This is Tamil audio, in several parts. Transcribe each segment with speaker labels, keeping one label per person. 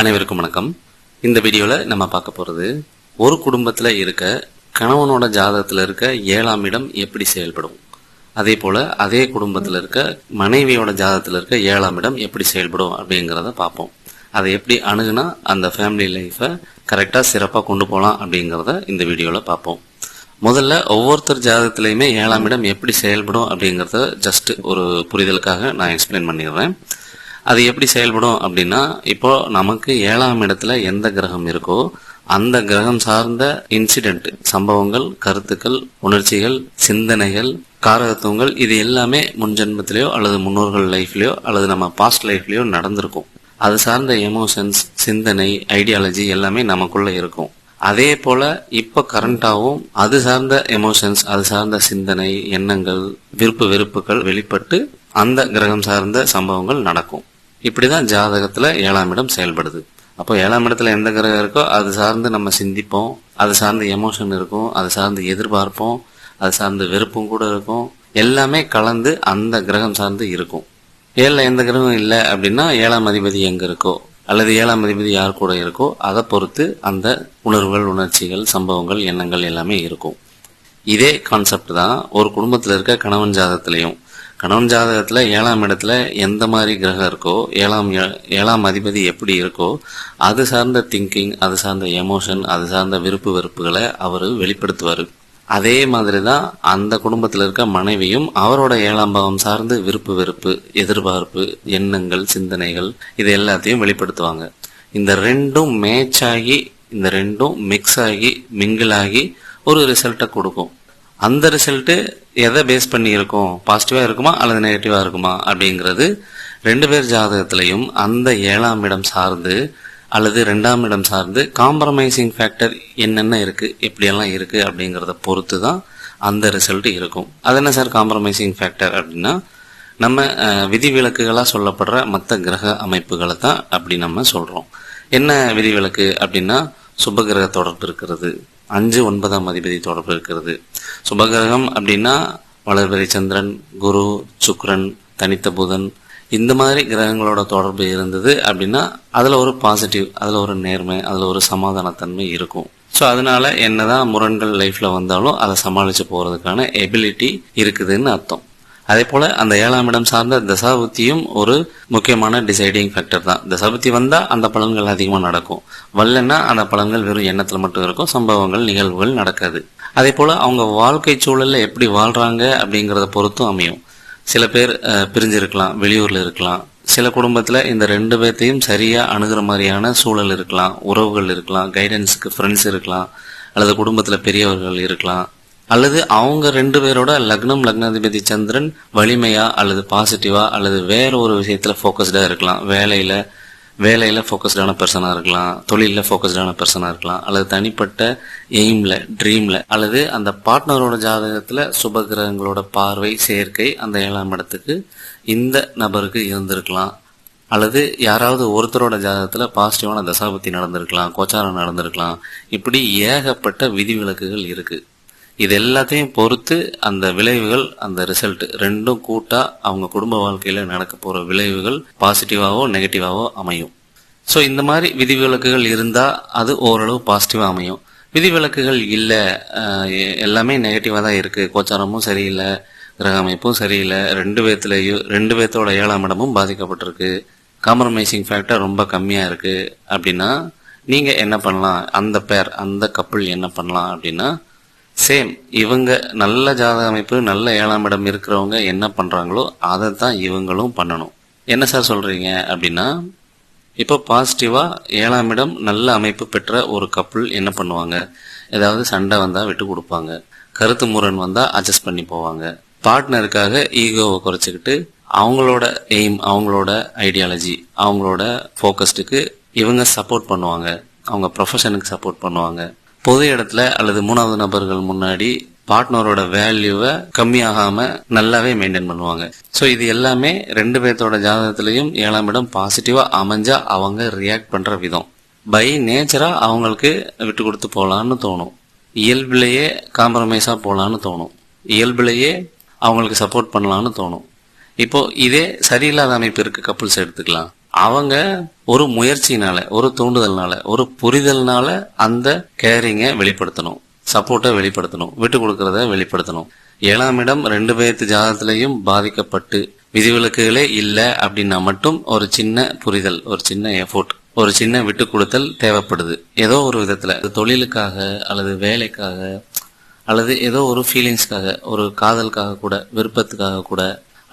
Speaker 1: அனைவருக்கும் வணக்கம். இந்த வீடியோவில் நம்ம பார்க்க போகிறது ஒரு குடும்பத்தில் இருக்க கணவனோட ஜாதகத்தில் இருக்க ஏழாம் இடம் எப்படி செயல்படும்? அதே போல் அதே குடும்பத்தில் இருக்க மனைவியோட ஜாதகத்தில் இருக்க ஏழாம் இடம் எப்படி செயல்படும் அப்படிங்கிறத பார்ப்போம். அதை எப்படி அணுகுனா அந்த ஃபேமிலி லைஃப்பை கரெக்டாக சிறப்பாக கொண்டு போகலாம் அப்படிங்கிறத இந்த வீடியோவில் பார்ப்போம். முதல்ல ஒவ்வொருத்தர் ஜாதகத்திலையுமே ஏழாம் இடம் எப்படி செயல்படும் அப்படிங்கிறத ஜஸ்ட் ஒரு புரிதலுக்காக நான் எக்ஸ்பிளைன் பண்ணிடுறேன். அது எப்படி செயல்படும் அப்படின்னா இப்போ நமக்கு ஏழாம் இடத்துல எந்த கிரகம் இருக்கோ அந்த கிரகம் சார்ந்த இன்சிடென்ட் சம்பவங்கள் கருத்துக்கள் உணர்ச்சிகள் சிந்தனைகள் காரகத்துவங்கள் இது எல்லாமே முன்ஜென்மத்திலேயோ அல்லது முன்னோர்கள் லைஃப்லயோ அல்லது நம்ம பாஸ்ட் லைஃப்லயோ நடந்திருக்கும். அது சார்ந்த எமோஷன்ஸ் சிந்தனை ஐடியாலஜி எல்லாமே நமக்குள்ள இருக்கும். அதே போல இப்ப கரண்டாவும் அது சார்ந்த எமோஷன்ஸ் அது சார்ந்த சிந்தனை எண்ணங்கள் விருப்பு வெறுப்புகள் வெளிப்பட்டு அந்த கிரகம் சார்ந்த சம்பவங்கள் நடக்கும். இப்படிதான் ஜாதகத்துல ஏழாம் இடம் செயல்படுது. அப்போ ஏழாம் இடத்துல எந்த கிரகம் இருக்கோ அது சார்ந்து நம்ம சிந்திப்போம். அது சார்ந்த எமோஷன் இருக்கும் அது சார்ந்து எதிர்பார்ப்போம் அது சார்ந்த வெறுப்பும் கூட இருக்கும். எல்லாமே கலந்து அந்த கிரகம் சார்ந்து இருக்கும். ஏழில் எந்த கிரகம் இல்லை அப்படின்னா ஏழாம் அதிபதி எங்க இருக்கோ அல்லது ஏழாம் அதிபதி யார் கூட இருக்கோ அதை பொறுத்து அந்த உணர்வுகள் உணர்ச்சிகள் சம்பவங்கள் எண்ணங்கள் எல்லாமே இருக்கும். இதே கான்செப்ட் தான் ஒரு குடும்பத்தில் இருக்க கணவன் ஜாதகத்திலையும். கணவன் ஜாதகத்தில் ஏழாம் இடத்துல எந்த மாதிரி கிரகம் இருக்கோ ஏழாம் ஏ- ஏழாம் அதிபதி எப்படி இருக்கோ அது சார்ந்த திங்கிங் அது சார்ந்த எமோஷன் அது சார்ந்த விருப்பு வெறுப்புகளை அவர் வெளிப்படுத்துவார். அதே மாதிரி தான் அந்த குடும்பத்தில் இருக்க மனைவியும் அவரோட ஏழாம் பாவம் சார்ந்து விருப்பு வெறுப்பு எதிர்பார்ப்பு எண்ணங்கள் சிந்தனைகள் இது எல்லாத்தையும் வெளிப்படுத்துவாங்க. இந்த ரெண்டும் மேட்ச் ஆகி இந்த ரெண்டும் மிக்ஸ் ஆகி மிங்கிள் ஆகி ஒரு ரிசல்ட்டை கொடுக்கும். அந்த ரிசல்ட்டு எதை பேஸ் பண்ணி இருக்கும்? பாசிட்டிவா இருக்குமா? அல்லது நெகட்டிவா இருக்குமா? அப்படிங்கிறது ரெண்டு பேர் ஜாதகத்திலையும் அந்த ஏழாம் இடம் சார்ந்து அல்லது ரெண்டாம் இடம் சார்ந்து காம்ப்ரமைசிங் ஃபேக்டர் என்னென்ன இருக்கு? எப்படியெல்லாம் இருக்கு? அப்படிங்கிறத பொறுத்து தான் அந்த ரிசல்ட் இருக்கும். அது என்ன சார் காம்ப்ரமைசிங் ஃபேக்டர் அப்படின்னா நம்ம விதிவிலக்குகளாக சொல்லப்படுற மற்ற கிரக அமைப்புகளை தான் அப்படி நம்ம சொல்றோம். என்ன விதிவிலக்கு அப்படின்னா சுபகிரக தொடர்பு இருக்கிறது. அஞ்சு ஒன்பதாம் அதிபதி தொடர்பு இருக்கிறது. சுபகிரகம் அப்படின்னா வளர்பிறை சந்திரன் குரு சுக்ரன் தனித்த புதன். இந்த மாதிரி கிரகங்களோட தொடர்பு இருந்தது அப்படின்னா அதில் ஒரு பாசிட்டிவ் அதில் ஒரு நேர்மை அதில் ஒரு சமாதானத்தன்மை இருக்கும். ஸோ அதனால என்னதான் முரண்கள் லைஃப்ல வந்தாலும் அதை சமாளிச்சு போறதுக்கான எபிலிட்டி இருக்குதுன்னு அர்த்தம். அதே போல அந்த ஏழாம் இடம் சார்ந்த தசாபுத்தியும் ஒரு முக்கியமான டிசைடிங் ஃபேக்டர் தான். தசாபுத்தி வந்தா அந்த பலன்கள் அதிகமாக நடக்கும். வரலன்னா அந்த பலன்கள் வெறும் எண்ணத்துல மட்டும் இருக்கும். சம்பவங்கள் நிகழ்வுகள் நடக்காது. அதே போல அவங்க வாழ்க்கை சூழல்ல எப்படி வாழ்றாங்க அப்படிங்கறத பொறுத்தும் அமையும். சில பேர் பிரிஞ்சிருக்கலாம் வெளியூர்ல இருக்கலாம். சில குடும்பத்துல இந்த ரெண்டு பேர்த்தையும் சரியா அணுகிற மாதிரியான சூழல் இருக்கலாம். உறவுகள் இருக்கலாம். கைடன்ஸுக்கு ஃப்ரெண்ட்ஸ் இருக்கலாம். அல்லது குடும்பத்துல பெரியவர்கள் இருக்கலாம். அல்லது அவங்க ரெண்டு பேரோட லக்னம் லக்னாதிபதி சந்திரன் வலிமையா அல்லது பாசிட்டிவா அல்லது வேற ஒரு விஷயத்துல ஃபோக்கஸ்டா இருக்கலாம். வேலையில வேலையில ஃபோக்கஸ்டான பர்சனா இருக்கலாம். தொழிலில் ஃபோக்கஸ்டான பர்சனா இருக்கலாம். அல்லது தனிப்பட்ட எய்ம்ல ட்ரீம்ல அல்லது அந்த பார்ட்னரோட ஜாதகத்துல சுபகிரகங்களோட பார்வை சேர்க்கை அந்த ஏழாம் இடத்துக்கு இந்த நபருக்கு இருந்திருக்கலாம். அல்லது யாராவது ஒருத்தரோட ஜாதகத்துல பாசிட்டிவான தசாபத்தி நடந்திருக்கலாம் கோச்சாரம் நடந்திருக்கலாம். இப்படி ஏகப்பட்ட விதிவிலக்குகள் இருக்கு. இது எல்லாத்தையும் பொறுத்து அந்த விளைவுகள் அந்த ரிசல்ட் ரெண்டும் கூட்டா அவங்க குடும்ப வாழ்க்கையில நடக்க போற விளைவுகள் பாசிட்டிவாவோ நெகட்டிவாவோ அமையும். ஸோ இந்த மாதிரி விதிவிலக்குகள் இருந்தா அது ஓரளவு பாசிட்டிவாக அமையும். விதிவிலக்குகள் இல்லை எல்லாமே நெகட்டிவாக தான் இருக்கு. கோச்சாரமும் சரியில்லை கிரக அமைப்பும் சரியில்லை. ரெண்டு பேர்த்துலேயும் ரெண்டு பேர்த்தோட ஏழாம் இடமும் பாதிக்கப்பட்டிருக்கு. காம்ப்ரமைசிங் ஃபேக்டர் ரொம்ப கம்மியாக இருக்கு. அப்படின்னா நீங்கள் என்ன பண்ணலாம்? அந்த பேர் அந்த கப்பிள் என்ன பண்ணலாம்? அப்படின்னா சேம் இவங்க நல்ல ஜாதக அமைப்பு நல்ல ஏழாம் இடம் இருக்கிறவங்க என்ன பண்ணுறாங்களோ அதை தான் இவங்களும் பண்ணணும். என்ன சார் சொல்கிறீங்க அப்படின்னா இப்போ பாசிட்டிவாக ஏழாம் இடம் நல்ல அமைப்பு பெற்ற ஒரு கப்புள் என்ன பண்ணுவாங்க? ஏதாவது சண்டை வந்தால் விட்டு கொடுப்பாங்க. கருத்து முரண் வந்தால் அட்ஜஸ்ட் பண்ணி போவாங்க. பார்ட்னருக்காக ஈகோவை குறைச்சிக்கிட்டு அவங்களோட எய்ம் அவங்களோட ஐடியாலஜி அவங்களோட ஃபோக்கஸ்டுக்கு இவங்க சப்போர்ட் பண்ணுவாங்க. அவங்க ப்ரொஃபஷனுக்கு சப்போர்ட் பண்ணுவாங்க. பொது இடத்துல அல்லது மூணாவது நபர்கள் முன்னாடி பார்ட்னரோட வேல்யூவை கம்மியாகாம நல்லாவே மெயின்டைன் பண்ணுவாங்க. ஸோ இது எல்லாமே ரெண்டு பேர்த்தோட ஜாதகத்திலையும் ஏழாம் இடம் பாசிட்டிவா அமைஞ்சா அவங்க ரியாக்ட் பண்ற விதம். பை நேச்சரா அவங்களுக்கு விட்டு கொடுத்து போகலான்னு தோணும். இயல்பிலேயே காம்ப்ரமைஸா போகலான்னு தோணும். இயல்பிலேயே அவங்களுக்கு சப்போர்ட் பண்ணலான்னு தோணும். இப்போ இதே சரியில்லாத அமைப்பு இருக்கு கப்புள்ஸ் எடுத்துக்கலாம். அவங்க ஒரு முயற்சினால ஒரு தூண்டுதல்னால ஒரு புரிதல்னால அந்த கேரிங்கை வெளிப்படுத்தணும். சப்போர்ட்டை வெளிப்படுத்தணும். விட்டு கொடுக்கறத வெளிப்படுத்தணும். ஏழாம் இடம் ரெண்டு பேர்த்து ஜாதகத்திலையும் பாதிக்கப்பட்டு விதிவிலக்குகளே இல்லை அப்படின்னா மட்டும் ஒரு சின்ன புரிதல் ஒரு சின்ன எஃபோர்ட் ஒரு சின்ன விட்டு கொடுத்தல் தேவைப்படுது. ஏதோ ஒரு விதத்துல அது தொழிலுக்காக அல்லது வேலைக்காக அல்லது ஏதோ ஒரு ஃபீலிங்ஸ்க்காக ஒரு காதலுக்காக கூட விருப்பத்துக்காக கூட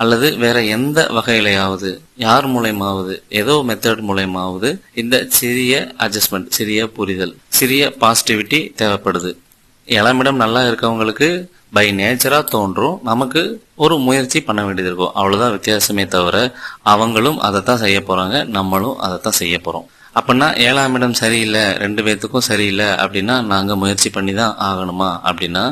Speaker 1: அல்லது வேற எந்த வகையிலையாவது யார் மூலயமாவது ஏதோ மெத்தட் மூலயமாவது இந்த சிறிய அட்ஜஸ்ட்மெண்ட் சிறிய புரிதல் சிறிய பாசிட்டிவிட்டி தேவைப்படுது. இளமிடம் நல்லா இருக்கவங்களுக்கு பை நேச்சரா தோன்றும். நமக்கு ஒரு முயற்சி பண்ண வேண்டியது இருக்கும். அவ்வளவுதான் வித்தியாசமே தவிர அவங்களும் அதைத்தான் செய்ய போறாங்க. நம்மளும் அதைத்தான் செய்ய போறோம். அப்படின்னா ஏழாம் இடம் சரியில்லை ரெண்டு பேர்த்துக்கும் சரியில்லை அப்படின்னா நாங்கள் முயற்சி பண்ணி தான் ஆகணுமா அப்படின்னா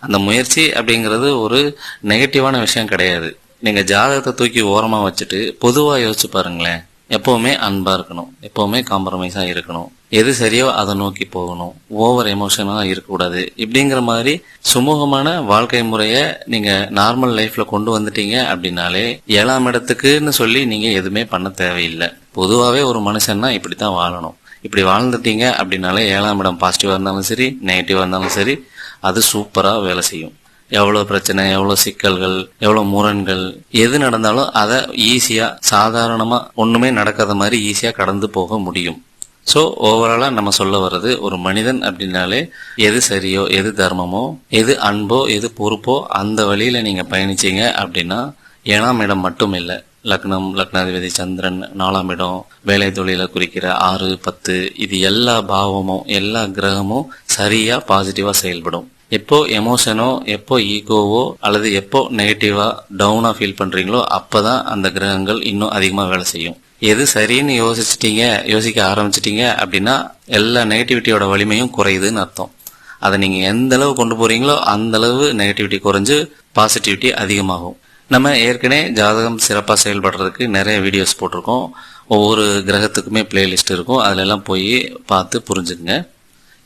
Speaker 1: அந்த முயற்சி அப்படிங்கிறது ஒரு நெகட்டிவான விஷயம் கிடையாது. நீங்கள் ஜாதகத்தை தூக்கி ஓரமாக வச்சுட்டு பொதுவாக யோசிச்சு பாருங்களேன். எப்போவுமே அன்பாக இருக்கணும். எப்போவுமே காம்ப்ரமைஸாக இருக்கணும். எது சரியோ அதை நோக்கி போகணும். ஓவர் எமோஷனாக இருக்கக்கூடாது. இப்படிங்கிற மாதிரி சுமூகமான வாழ்க்கை முறையை நீங்கள் நார்மல் லைஃப்பில் கொண்டு வந்துட்டீங்க அப்படின்னாலே ஏழாம் இடத்துக்குன்னு சொல்லி நீங்கள் எதுவுமே பண்ண தேவையில்லை. பொதுவாகவே ஒரு மனுஷன்னா இப்படி தான் வாழணும். இப்படி வாழ்ந்துட்டீங்க அப்படின்னாலே ஏழாம் இடம் பாசிட்டிவாக இருந்தாலும் சரி நெகட்டிவாக இருந்தாலும் சரி அது சூப்பராக வேலை செய்யும். எவ்வளவு பிரச்சனை எவ்வளவு சிக்கல்கள் எவ்வளவு முரண்கள் எது நடந்தாலும் அதை ஈஸியா சாதாரணமா ஒண்ணுமே நடக்காத மாதிரி ஈஸியா கடந்து போக முடியும். ஸோ ஓவராலா நம்ம சொல்ல வர்றது ஒரு மனிதன் அப்படின்னாலே எது சரியோ எது தர்மமோ எது அன்போ எது பொறுப்போ அந்த வழியில நீங்க பயணிச்சீங்க அப்படின்னா ஏழாம் இடம் மட்டும் இல்லை. லக்னம் லக்னாதிபதி சந்திரன் நாலாம் இடம் வேலை தொழிலை குறிக்கிற ஆறு பத்து இது எல்லா பாவமும் எல்லா கிரகமும் சரியா பாசிட்டிவா செயல்படும். எப்போ எமோஷனோ எப்போ ஈகோவோ அல்லது எப்போ நெகட்டிவா டவுனா ஃபீல் பண்றீங்களோ அப்பதான் அந்த கிரகங்கள் இன்னும் அதிகமா வேலை செய்யும். எது சரின்னு யோசிச்சிட்டீங்க யோசிக்க ஆரம்பிச்சிட்டீங்க அப்படின்னா எல்லா நெகட்டிவிட்டியோட வலிமையும் குறையுதுன்னு அர்த்தம். அதை நீங்க எந்த அளவு கொண்டு போறீங்களோ அந்த அளவு நெகட்டிவிட்டி குறைஞ்சு பாசிட்டிவிட்டி அதிகமாகும். நம்ம ஏற்கனவே ஜாதகம் சிறப்பாக செயல்படுறதுக்கு நிறைய வீடியோஸ் போட்டிருக்கோம். ஒவ்வொரு கிரகத்துக்குமே பிளேலிஸ்ட் இருக்கும். அதிலெல்லாம் போய் பார்த்து புரிஞ்சுக்குங்க.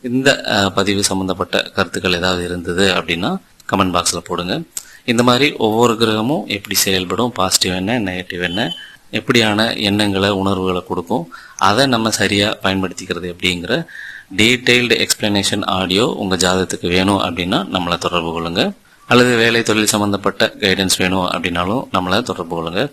Speaker 1: இந்த பதிவு சம்பந்தப்பட்ட கருத்துக்கள் ஏதாவது இருந்தது அப்படின்னா கமெண்ட் பாக்ஸில் போடுங்க. இந்த மாதிரி ஒவ்வொரு கிரகமும் எப்படி செயல்படும் பாசிட்டிவ் என்ன நெகட்டிவ் என்ன எப்படியான எண்ணங்களை உணர்வுகளை கொடுக்கும் அதை நம்ம சரியாக பயன்படுத்திக்கிறது எப்படிங்கிற டீட்டெயில்டு எக்ஸ்பிளனேஷன் ஆடியோ உங்கள் ஜாதகத்துக்கு வேணும் அப்படின்னா நம்மளை தொடர்பு கொள்ளுங்கள் அல்லது வேலை தொழில் சம்மந்தப்பட்ட கைடன்ஸ் வேணும் அப்படின்னாலும் நம்மளை தொடர்பு கொள்ளுங்கள்